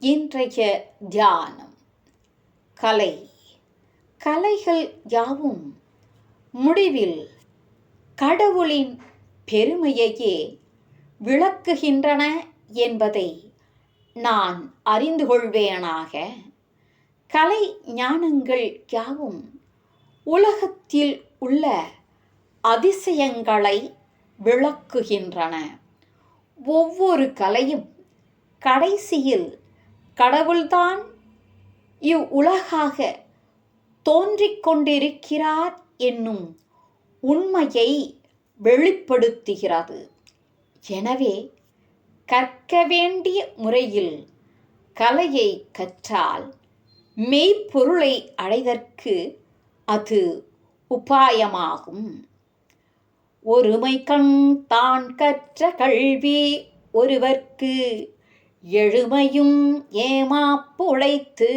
இன்றைய தியானம். கலை. கலைகள் யாவும் முடிவில் கடவுளின் பெருமையையே விளக்குகின்றன என்பதை நான் அறிந்து கொள்வேனாக. கலை ஞானங்கள் யாவும் உலகத்தில் உள்ள அதிசயங்களை விளக்குகின்றன. ஒவ்வொரு கலையும் கடைசியில் கடவுள்தான் இவ்வுலகாக தோன்றிக் கொண்டிருக்கிறார் என்னும் உண்மையை வெளிப்படுத்துகிறது. எனவே கற்க வேண்டிய முறையில் கலையை கற்றால் மெய்ப்பொருளை அடைதற்கு அது உபாயமாகும். ஒருமை கண் தான் கற்ற கல்வி ஒருவர்க்கு எழுமையும் ஏமாப்புழைத்து